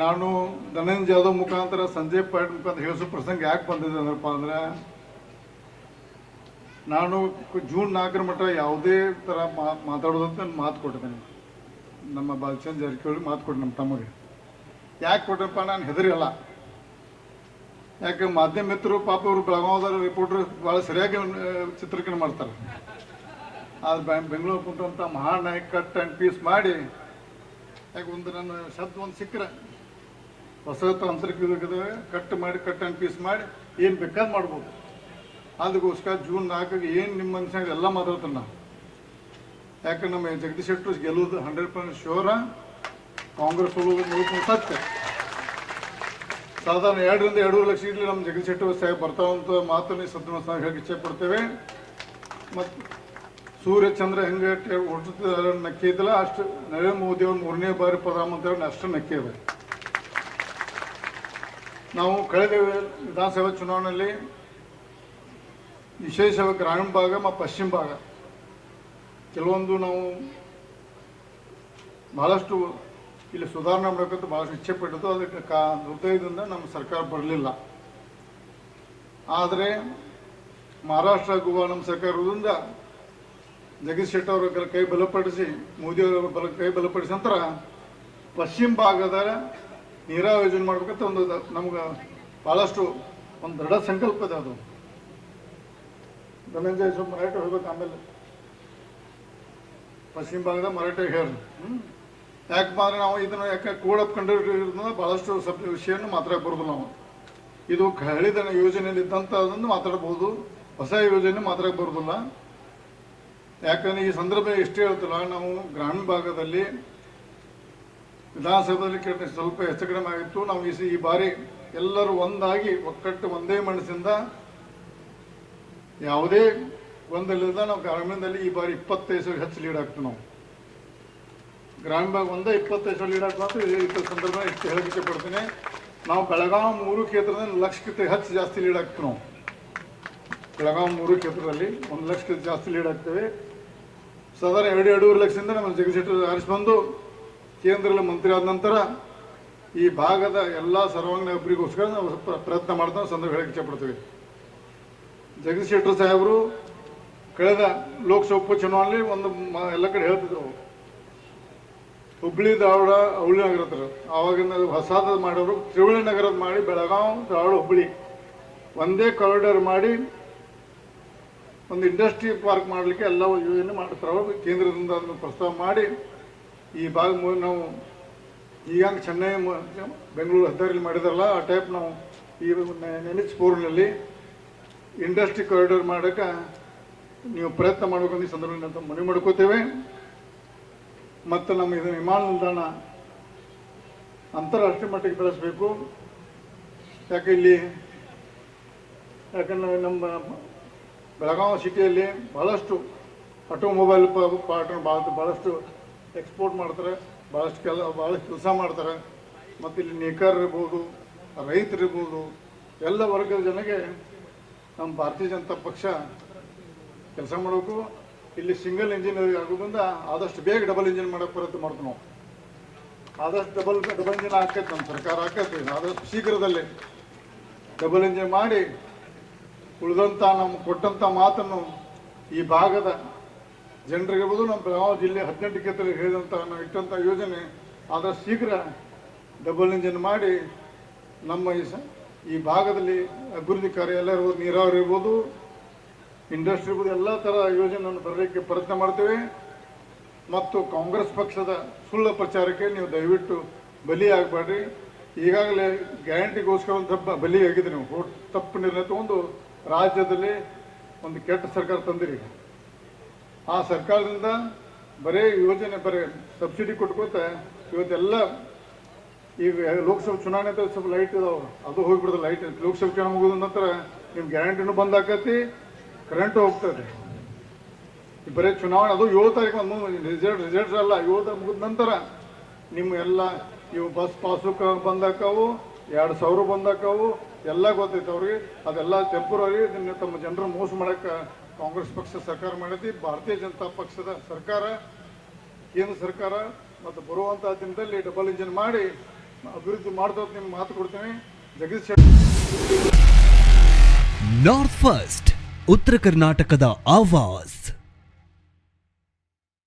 ನಾನು ಧನಂಜಯ ಯಾದವ್ ಮುಖಾಂತರ ಸಂಜಯ್ ಪಾಟ್ ಮುಖಾಂತರ ಹೇಳಿಸೋ ಪ್ರಸಂಗ ಯಾಕೆ ಬಂದಿದೆ ಅಂದ್ರಪ್ಪ ಅಂದ್ರೆ, ನಾನು ಜೂನ್ ನಾಲ್ಕರ ಮಟ್ಟ ಯಾವುದೇ ಥರ ಮಾತಾಡೋದಂತ ನಾನು ಮಾತು ಕೊಟ್ಟಿದ್ದೇನೆ. ನಮ್ಮ ಬಾಲಚಂದ್ ಜಾರಕಿಹೊಳಿ ಮಾತು ಕೊಟ್ಟು ನಮ್ಮ ತಮ್ಮಗೆ ಯಾಕೆ ಕೊಟ್ಟಪ್ಪ ನಾನು ಹೆದರಿಲ್ಲ ಯಾಕೆ ಮಾಧ್ಯಮ ಮಿತ್ರರು ಪಾಪ ಅವರು ಬೆಳಗಾವದ ರಿಪೋರ್ಟರ್ ಭಾಳ ಸರಿಯಾಗಿ ಚಿತ್ರೀಕರಣ ಮಾಡ್ತಾರೆ. ಆದ್ರೆ ಬೆಂಗಳೂರು ಕುಂತಂಥ ಮಹಾನಾಯಕ ಕಟ್ ಆ್ಯಂಡ್ ಪೀಸ್ ಮಾಡಿ, ಯಾಕೆ ಒಂದು ನನ್ನ ಶಬ್ದ ಒಂದು ಸಿಕ್ಕರೆ. ಹೊಸ ತಾಂತ್ರಿಕ ಕಟ್ ಮಾಡಿ ಕಟ್ ಆ್ಯಂಡ್ ಪೀಸ್ ಮಾಡಿ ಏನು ಬೇಕಾದ್ ಮಾಡ್ಬೋದು. ಅದಕ್ಕೋಸ್ಕರ ಜೂನ್ ನಾಲ್ಕಿಗೆ ಏನು ನಿಮ್ಮ ಮನುಷ್ಯನಾಗ ಎಲ್ಲ ಮಾತಾಡ್ತಾನೆ ನಾವು ಯಾಕಂದ್ರೆ ನಮ್ಮ ಜಗದೀಶ್ ಶೆಟ್ಟರು ಗೆಲ್ಲುವುದು ಹಂಡ್ರೆಡ್ ಪರ್ಸೆಂಟ್ ಶೋರ ಕಾಂಗ್ರೆಸ್ ಸತ್ಯ. ಸಾಧಾರಣ ಎರಡರಿಂದ ಎರಡೂವರೆ ಲಕ್ಷ ಇಡ್ಲಿ ನಮ್ಮ ಜಗದೀಶ್ ಶೆಟ್ಟರ್ ಸಾಹೇಬ್ ಬರ್ತಾವಂತ ಮಾತನ್ನು ಸದನ ಇಚ್ಛೆ ಪಡ್ತೇವೆ ಮತ್ತು ಸೂರ್ಯ ಚಂದ್ರ ಹೆಂಗೆ ಹುಟ್ಟುತ್ತ ನಕ್ಕಿದ್ದಲ್ಲ ಅಷ್ಟು ನರೇಂದ್ರ ಮೋದಿ ಅವರು ಮೂರನೇ ಬಾರಿ ಪ್ರಧಾನಮಂತ್ರಿ ಅಷ್ಟು ನಕ್ಕಿ ಇದೆ ನಾವು ಕಳೆದ ವಿಧಾನಸಭಾ ಚುನಾವಣೆಯಲ್ಲಿ ವಿಶೇಷವಾಗಿ ಗ್ರಾಮೀಣ ಭಾಗ ಮತ್ತು ಪಶ್ಚಿಮ ಭಾಗ, ಕೆಲವೊಂದು ನಾವು ಭಾಳಷ್ಟು ಇಲ್ಲಿ ಸುಧಾರಣೆ ಮಾಡಬೇಕಂತ ಭಾಳಷ್ಟು ಇಚ್ಛೆ ಪಟ್ಟಿದ್ದು ಅದಕ್ಕೆ ಕಾ ಹೃದಯದಿಂದ ನಮ್ಮ ಸರ್ಕಾರ ಬರಲಿಲ್ಲ. ಆದರೆ ಮಹಾರಾಷ್ಟ್ರ, ಗೋವಾ ನಮ್ಮ ಸರ್ಕಾರದಿಂದ ಜಗದೀಶ್ ಶೆಟ್ಟರ್ ಅವರ ಕೈ ಬಲಪಡಿಸಿ ಮೋದಿಯವರ ಬಲ, ಕೈ ಬಲಪಡಿಸಿ ನಂತರ ಪಶ್ಚಿಮ ಭಾಗದ ನೀರಾವರಿ ಯೋಜನೆ ಮಾಡ್ಬೇಕಂತ ಒಂದು ನಮ್ಗೆ ಭಾಳಷ್ಟು ಒಂದು ದೃಢ ಸಂಕಲ್ಪ ಇದೆ ಅದು. ಧನಂಜಯ ಸ್ವಲ್ಪ ಮರಾಠಿ ಹೋಗ್ಬೇಕು ಆಮೇಲೆ. ಪಶ್ಚಿಮ ಭಾಗದ ಮರಾಠಿ ಯಾಕೆ ಅಂದ್ರೆ ನಾವು ಇದನ್ನ ಯಾಕೆ ಕೂಡ ಕಂಡಿರೋದ್ರಿಂದ ಭಾಳಷ್ಟು ಸಬ್ ವಿಷಯವನ್ನು ಮಾತಾಡಕ್ಕೆ ಬರೋದಿಲ್ಲ ನಾವು. ಇದು ಹಳಿದ ಯೋಜನೆಯಲ್ಲಿ ಇದ್ದಂಥದ್ದನ್ನು ಮಾತಾಡಬಹುದು ಹೊಸ ಯೋಜನೆ ಮಾತಾಡಕ್ಕೆ ಬರೋದಿಲ್ಲ. ಯಾಕಂದ್ರೆ ಈ ಸಂದರ್ಭ ಎಷ್ಟು ಹೇಳ್ತಲ್ಲ, ನಾವು ಗ್ರಾಮೀಣ ಭಾಗದಲ್ಲಿ ವಿಧಾನಸಭೆಯಲ್ಲಿ ಕೆಟ್ಟ ಸ್ವಲ್ಪ ಹೆಚ್ಚು ಕಡಿಮೆ ಆಗಿತ್ತು. ನಾವು ಈ ಈ ಬಾರಿ ಎಲ್ಲರೂ ಒಂದಾಗಿ ಒಕ್ಕಟ್ಟು ಒಂದೇ ಮನಸ್ಸಿಂದ ಯಾವುದೇ ಒಂದಲ್ಲಿದ್ದ ನಾವು ಗ್ರಾಮೀಣದಲ್ಲಿ ಈ ಬಾರಿ ಇಪ್ಪತ್ತೈದು ಸಾವಿರ ಹೆಚ್ಚು ಲೀಡ್ ಆಗ್ತೀವಿ ನಾವು. ಗ್ರಾಮೀಣ ಭಾಗ ಒಂದೇ ಇಪ್ಪತ್ತೈದು ಸಾವಿರ ಲೀಡ್ ಆಗ್ತದೆ ಈ ಸಂದರ್ಭ ಇಷ್ಟು ಹೇಳಕ್ಕೆ ಪಡ್ತೀನಿ ನಾವು ಬೆಳಗಾವಿ ಮೂರು ಕ್ಷೇತ್ರದಲ್ಲಿ ಲಕ್ಷಕ್ಕಿಂತ ಹೆಚ್ಚು ಜಾಸ್ತಿ ಲೀಡ್ ಆಗ್ತೀವಿ ನಾವು. ಬೆಳಗಾವಿ ಮೂರು ಕ್ಷೇತ್ರದಲ್ಲಿ ಒಂದು ಲಕ್ಷಕ್ಕಿಂತ ಜಾಸ್ತಿ ಲೀಡ್ ಆಗ್ತೇವೆ ಸಾಧಾರಣ ಎರಡು, ಎರಡೂವರೆ ಲಕ್ಷದಿಂದ ನಮ್ಮ ಜಗದೀಶ್ ಆರಿಸಿ ಬಂದು ಕೇಂದ್ರದಲ್ಲಿ ಮಂತ್ರಿ ಆದ ನಂತರ ಈ ಭಾಗದ ಎಲ್ಲ ಸರ್ವಾಂಗೀಣ ಅಭಿವೃದ್ಧಿಗೋಸ್ಕರ ನಾವು ಪ್ರ- ಪ್ರಯತ್ನ ಮಾಡ್ತಾ ಸಂದರ್ಭ ಹೇಳಕ್ಕೆ ಇಷ್ಟಪಡ್ತೀವಿ. ಜಗದೀಶ್ ಶೆಟ್ಟರ್ ಸಾಹೇಬರು ಕಳೆದ ಲೋಕಸಭಾ ಉಪಚುನಾವಣೆಯಲ್ಲಿ ಒಂದು ಎಲ್ಲ ಕಡೆ ಹೇಳ್ತಿದ್ರು. ಹುಬ್ಬಳ್ಳಿ ಹುಬ್ಳಿ ಧಾರವಾಡ ಹುಬ್ಳಿ ನಗರ ಹತ್ರ. ಆವಾಗಿನ ಹೊಸಾದ ಮಾಡೋರು ತ್ರಿವಳಿ ನಗರದ ಮಾಡಿ ಬೆಳಗಾವಿ, ಧಾರವಾಡ ಹುಬ್ಳಿ ಒಂದೇ ಕಾರಿಡಾರ್ ಮಾಡಿ ಒಂದು ಇಂಡಸ್ಟ್ರಿ ಪಾರ್ಕ್ ಮಾಡಲಿಕ್ಕೆ ಎಲ್ಲ ಯೋಜನೆ ಮಾಡ್ತಾರೆ ಕೇಂದ್ರದಿಂದ ಅದನ್ನು ಪ್ರಸ್ತಾವ ಮಾಡಿ ಈ ಭಾಗ ನಾವು ಈಗ ಚೆನ್ನೈ ಬೆಂಗಳೂರು ಹೆದ್ದಾರಿಲಿ ಮಾಡಿದಾರಲ್ಲ, ಆ ಟೈಪ್ ನಾವು ಈ ಫೋರ್ನಲ್ಲಿ ಇಂಡಸ್ಟ್ರಿ ಕಾರಿಡಾರ್ ಮಾಡೋಕೆ ನೀವು ಪ್ರಯತ್ನ ಮಾಡಬೇಕಂತ ಈ ಸಂದರ್ಭದಲ್ಲಿ ಅಂತ ಮನವಿ ಮಾಡ್ಕೋತೇವೆ. ಮತ್ತು ನಮ್ಮ ಇದು ವಿಮಾನ ನಿಲ್ದಾಣ ಅಂತಾರಾಷ್ಟ್ರೀಯ ಮಟ್ಟಕ್ಕೆ ಬೆಳೆಸಬೇಕು. ಯಾಕೆ ಇಲ್ಲಿ, ಯಾಕಂದ್ರೆ ನಮ್ಮ ಬೆಳಗಾವಿ ಸಿಟಿಯಲ್ಲಿ ಭಾಳಷ್ಟು ಆಟೋಮೊಬೈಲ್ ಪಾರ್ಟ್ನ ಭಾಳ ಭಾಳಷ್ಟು ಎಕ್ಸ್ಪೋರ್ಟ್ ಮಾಡ್ತಾರೆ ಭಾಳಷ್ಟು ಕೆಲ ಭಾಳಷ್ಟು ಕೆಲಸ ಮಾಡ್ತಾರೆ. ಮತ್ತು ಇಲ್ಲಿ ನೇಕಾರರಿರ್ಬೋದು ರೈತರಿರ್ಬೋದು ಎಲ್ಲ ವರ್ಗದ ಜನಗೆ ನಮ್ಮ ಭಾರತೀಯ ಜನತಾ ಪಕ್ಷ ಕೆಲಸ ಮಾಡಬೇಕು. ಇಲ್ಲಿ ಸಿಂಗಲ್ ಇಂಜಿನ್ ಆಗೋದ್ರಿಂದ ಆದಷ್ಟು ಬೇಗ ಡಬಲ್ ಇಂಜಿನ್ ಮಾಡೋಕೆ ಪ್ರಯತ್ನ ಮಾಡ್ತೀವಿ ನಾವು. ಆದಷ್ಟು ಡಬಲ್ ಡಬಲ್ ಇಂಜಿನ್ ಹಾಕೈತೆ ನಮ್ಮ ಸರ್ಕಾರ ಹಾಕೈತೆ ಆದಷ್ಟು ಶೀಘ್ರದಲ್ಲೇ ಡಬಲ್ ಇಂಜಿನ್ ಮಾಡಿ ಉಳಿದಂಥ ನಮ್ಗೆ ಕೊಟ್ಟಂಥ ಮಾತನ್ನು ಈ ಭಾಗದ ಜನರಿಗಿರ್ಬೋದು ನಮ್ಮ ಯಾವ ಜಿಲ್ಲೆ ಹದಿನೆಂಟು ಕ್ಷೇತ್ರ ಹೇಳಿದಂಥ ನಾವು ಇಟ್ಟಂಥ ಯೋಜನೆ, ಆದ್ರೆ ಶೀಘ್ರ ಡಬಲ್ ಇಂಜಿನ್ ಮಾಡಿ ನಮ್ಮ ಈ ಭಾಗದಲ್ಲಿ ಅಭಿವೃದ್ಧಿ ಕಾರ್ಯ ಎಲ್ಲ ಇರ್ಬೋದು, ನೀರಾವರಿ ಇರ್ಬೋದು ಇಂಡಸ್ಟ್ರಿ ಇರ್ಬೋದು, ಎಲ್ಲ ಥರ ಯೋಜನೆಯನ್ನು ತರಲಿಕ್ಕೆ ಪ್ರಯತ್ನ ಮಾಡ್ತೇವೆ. ಮತ್ತು ಕಾಂಗ್ರೆಸ್ ಪಕ್ಷದ ಸುಳ್ಳು ಪ್ರಚಾರಕ್ಕೆ ನೀವು ದಯವಿಟ್ಟು ಬಲಿ ಆಗಬೇಡ್ರಿ ಈಗಾಗಲೇ ಗ್ಯಾರಂಟಿಗೋಸ್ಕರ ಒಂದು ತಪ್ಪ ಬಲಿ ಆಗಿದೆ ನೀವು. ತಪ್ಪು ನಿರ್ಣಯ ತಗೊಂಡು ರಾಜ್ಯದಲ್ಲಿ ಒಂದು ಕೆಟ್ಟ ಸರ್ಕಾರ ತಂದಿರಿ. ಆ ಸರ್ಕಾರದಿಂದ ಬರೀ ಯೋಜನೆ, ಬರೀ ಸಬ್ಸಿಡಿ ಕೊಟ್ಕೋತ ಇವತ್ತೆಲ್ಲ ಈಗ ಲೋಕಸಭಾ ಚುನಾವಣೆ ಅಂತ ಸ್ವಲ್ಪ ಲೈಟ್ ಇದಾವೆ. ಅದು ಹೋಗ್ಬಿಡ್ತದೆ ಲೈಟ್ ಲೋಕಸಭಾ ಚುನಾವಣೆ ಮುಗಿದ ನಂತರ ನಿಮ್ಮ ಗ್ಯಾರಂಟಿನೂ ಬಂದ್ ಆಕತಿ ಕರೆಂಟು ಹೋಗ್ತದೆ. ಬರೀ ಚುನಾವಣೆ, ಅದು ಏಳು ತಾರೀಕು ಒಂದು ರಿಸಲ್ಟ್ ಅಲ್ಲ, ಏಳು ತಾರೀಕು ಮುಗಿದ ನಂತರ ನಿಮ್ಮ ಎಲ್ಲ ಇವು ಬಸ್ ಪಾಸು ಬಂದಾಕವು ಎರಡು ಸಾವಿರ ಬಂದಾಕವು ಎಲ್ಲ ಗೊತ್ತೈತೆ ಅವ್ರಿಗೆ. ಅದೆಲ್ಲ ಟೆಂಪ್ರವರಿ ತಮ್ಮ ಜನರು ಮೋಸ ಮಾಡಕ್ಕೆ ಕಾಂಗ್ರೆಸ್ ಪಕ್ಷ ಸರ್ಕಾರ ಮಾಡೈತಿ ಭಾರತೀಯ ಜನತಾ ಪಕ್ಷದ ಸರ್ಕಾರ, ಕೇಂದ್ರ ಸರ್ಕಾರ, ಮತ್ತು ಬರುವಂಥ ದಿನದಲ್ಲಿ ಡಬಲ್ ಇಂಜಿನ್ ಮಾಡಿ ಅಭಿವೃದ್ಧಿ ಮಾಡ್ತದ ನಿಮ್ಗೆ ಮಾತು ಕೊಡ್ತೀನಿ. ಜಗದೀಶ್ ನಾರ್ತ್ ಫಸ್ಟ್ ಉತ್ತರ ಕರ್ನಾಟಕದ ಆವಾಸ್